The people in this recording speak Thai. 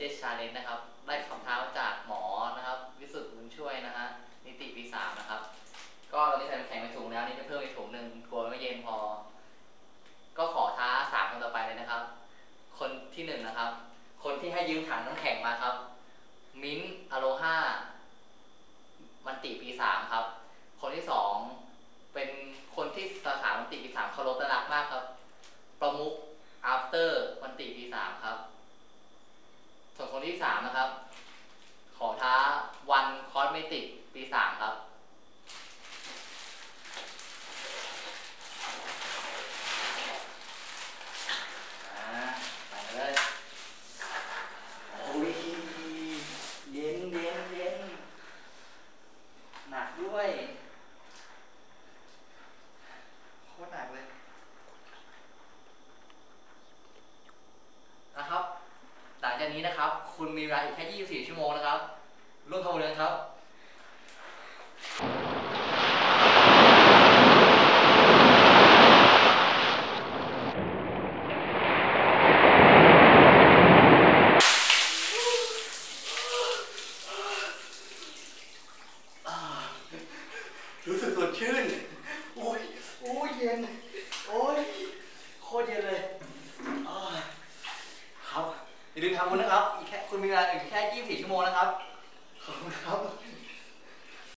Budget Challenge นะครับ ได้คำท้าจากหมอนะครับ วิสุทธิ์บุญช่วยนะฮะ นิติปีสามนะครับ ก็ตอนนี้ใส่แข็งในถุงแล้วนี่จะเพิ่มอีกถุงหนึ่งกลัวไม่เย็นพอ ก็ขอท้าสามคนต่อไปเลยนะครับ คนที่หนึ่งนะครับ คนที่ให้ยืมถังน้ำแข็งมาครับ มิ้นอโลฮามันติปีสามครับ คนที่สองเป็นคนที่สาขามันติปีสามเคารพและรักมากครับ ประมุก after มันติปีสามครับ ส่วนคน ที่สามนะครับ ขอท้าวันคอสเมติกปีสามครับอ่าไปเลยโอ้ยเย็นเย็นเย็นหนักด้วย โคตรหนักเลย นะครับ หลัง จากนี้นะครับ คุณมีเวลาอีกแค่ 24 ชั่วโมงนะครับ ร่วมขบวนกันครับรู้สึกสดชื่น โอ้ย โอ้ยเย็น โอ้ย โคตรเย็นเลย อย่าลืมทำบุณนะครับอีกแค่คุณมีเวลาอีกแค่ 24 ชั่วโมงนะครับขอบคุณครับ